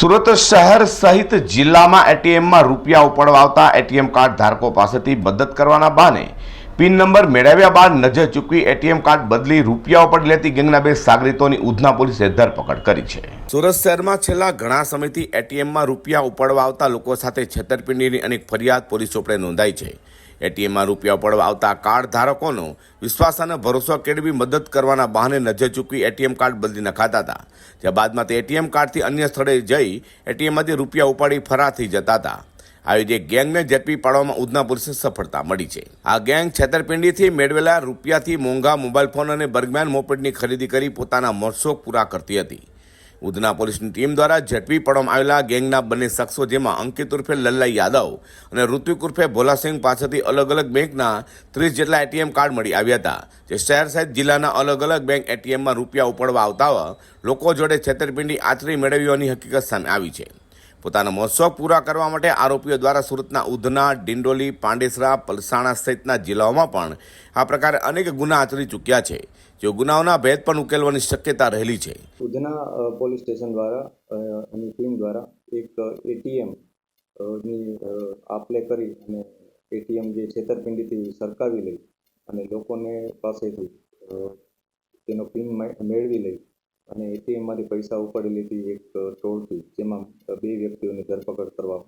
સુરત શહેર સહિત જિલ્લામાં એટીએમમાં રૂપિયા ઉપાડવા આવતા એટીએમ કાર્ડ ધારકો પાસેથી મદદ કરવાના બહાને પિન નંબર મેળવ્યા બાદ નજર ચૂકવી એટીએમ કાર્ડ બદલી રૂપિયા ઉપાડી લેતી ગેંગના બે સાગરીતોની ઉધના પોલીસે ધરપકડ કરી છે. સુરત શહેરમાં છેલ્લા ઘણા સમયથી એટીએમમાં રૂપિયા ઉપાડવા આવતા લોકો સાથે છેતરપિંડીની અનેક ફરિયાદ પોલીસ ચોપડે નોંધાઈ છે. એટીએમમાં રૂપિયા પડવા આવતા કાર્ડ ધારકોનો વિશ્વાસ અને ભરોસો કેળવી મદદ કરવાના બહાને નજર ચૂકવી એટીએમ કાર્ડ બદલી નખાતા હતા. જે બાદમાં તે એટીએમ કાર્ડથી અન્ય સ્થળે જઈ એટીએમમાંથી રૂપિયા ઉપાડી ફરાર થઈ જતા હતા આવી જે ગેંગને ઝડપી પાડવામાં ઉધના પોલીસે સફળતા મળી છે. આ ગેંગ છેતરપિંડીથી મેળવેલા રૂપિયાથી મોંઘા મોબાઈલ ફોન અને બર્ગમેન મોપેડની ખરીદી કરી પોતાના મોરસો પૂરા કરતી હતી. ઉધના પોલીસની ટીમ દ્વારા ઝડપી પાડવામાં આવેલા ગેંગના બંને શખ્સો જેમાં અંકિત ઉર્ફે લલ્લા યાદવ અને ઋત્વિક ઉર્ફે ભોલાસિંહ પાસેથી અલગ અલગ બેંકના ત્રીસ જેટલા એટીએમ કાર્ડ મળી આવ્યા હતા, જે શહેર સહિત જિલ્લાના અલગ અલગ બેંક એટીએમમાં રૂપિયા ઉપાડવા આવતા લોકો જોડે છેતરપિંડી આચરી મેળવ્યોની હકીકત સામે આવી છે. પોતાના મહોત્સવ પૂરા કરવા માટે આરોપીઓ દ્વારા સુરતના ઉધના, ડિંડોલી, પાંડેસરા, પલસાણા સહિતના જિલ્લાઓમાં પણ આ પ્રકારે અનેક ગુના આચરી ચૂક્યા છે જે ગુનાઓના ભેદ પણ ઉકેલવાની શક્યતા રહેલી છે. ઉધના પોલીસ સ્ટેશન દ્વારા એની ટીમ દ્વારા એક એટીએમની આપલે કરી અને એટીએમ જે છેતરપિંડીથી સરકાવી લઈ અને લોકોને પાસેથી તેનો પિન મેળવી લઈ અને એટીએમમાંથી પૈસા ઉપાડી લીધી એક ટોળકી, જેમાં બે વ્યક્તિઓની ધરપકડ કરવા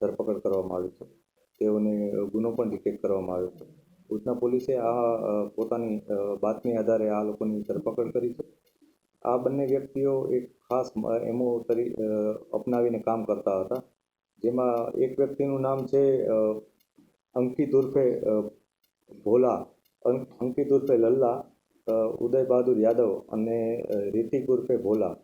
ધરપકડ કરવામાં આવી છે. તેઓને ગુનો પણ ડિટેક્ટ કરવામાં આવ્યો છે. ભુજના પોલીસે આ પોતાની બાતમી આધારે આ લોકોની ધરપકડ કરી છે. આ બંને વ્યક્તિઓ એક ખાસ એમઓ તરી અપનાવીને કામ કરતા હતા. જેમાં એક વ્યક્તિનું નામ છે અંકિત ઉર્ફે ભોલા અંકિત ઉર્ફે લલ્લા ઉદય બહાદુર યાદવ અને રિતિક ઉર્ફે ભોલા.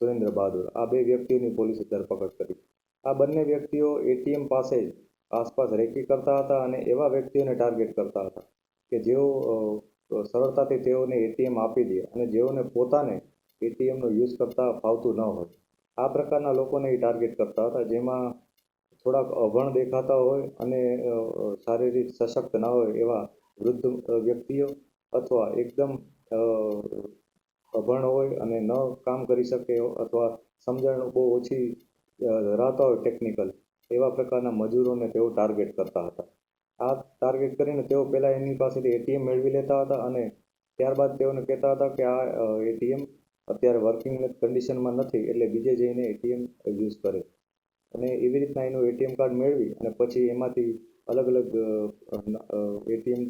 સુરેન્દ્ર બહાદુર આ બે વ્યક્તિઓની પોલીસે ધરપકડ કરી. આ બંને વ્યક્તિઓ એટીએમ પાસે જ આસપાસ રેકી કરતા હતા અને એવા વ્યક્તિઓને ટાર્ગેટ કરતા હતા કે જેઓ સરળતાથી તેઓને એટીએમ આપી દે અને જેઓને પોતાને એટીએમનો યુઝ કરતા ફાવતું ન હોય. આ પ્રકારના લોકોને એ ટાર્ગેટ કરતા હતા જેમાં થોડાક અભણ દેખાતા હોય અને શારીરિક સશક્ત ના હોય એવા વૃદ્ધ વ્યક્તિઓ અથવા એકદમ અભણ હોય અને ન કામ કરી શકે અથવા સમજણ બહુ ઓછી ધરાવતા હોય ટેકનિકલ એવા પ્રકારના મજૂરોને તેઓ ટાર્ગેટ કરતા હતા. આ ટાર્ગેટ કરીને તેઓ પહેલાં એમની પાસેથી એટીએમ મેળવી લેતા હતા અને ત્યારબાદ તેઓને કહેતા હતા કે આ એટીએમ અત્યારે વર્કિંગ કન્ડિશનમાં નથી એટલે બીજે જઈને એટીએમ યુઝ કરે. અને એવી રીતના એનું એટીએમ કાર્ડ મેળવી અને પછી એમાંથી અલગ અલગ એટીએમ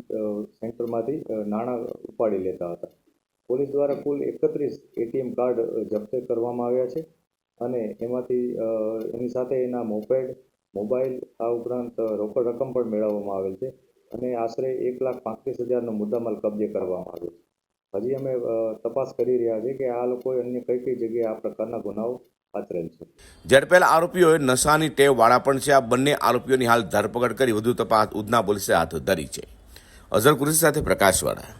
સેન્ટરમાંથી નાણાં ઉપાડી લેતા હતા. પોલીસ દ્વારા કુલ એકત્રીસ એટીએમ કાર્ડ જપ્ત કરવામાં આવ્યા છે અને એમાંથી એની સાથે એના મોપેડ, મોબાઈલ, આ ઉપરાંત રોકડ રકમ પણ મેળવવામાં આવેલ છે અને આશરે એક લાખ પાંત્રીસ હજારનો મુદ્દામાલ કબજે કરવામાં આવ્યો છે. હજી અમે તપાસ કરી રહ્યા છીએ કે આ લોકોએ અન્ય કઈ કઈ જગ્યાએ આ પ્રકારના ગુનાઓ આચરેલ છે. ઝડપેલા આરોપીઓએ નશાની ટેવ વાળા પણ છે, આ બંને આરોપીઓની હાલ ધરપકડ કરી વધુ તપાસ ઉધના પોલીસે હાથ ધરી છે. અઝર કુરેશી સાથે પ્રકાશવાળા.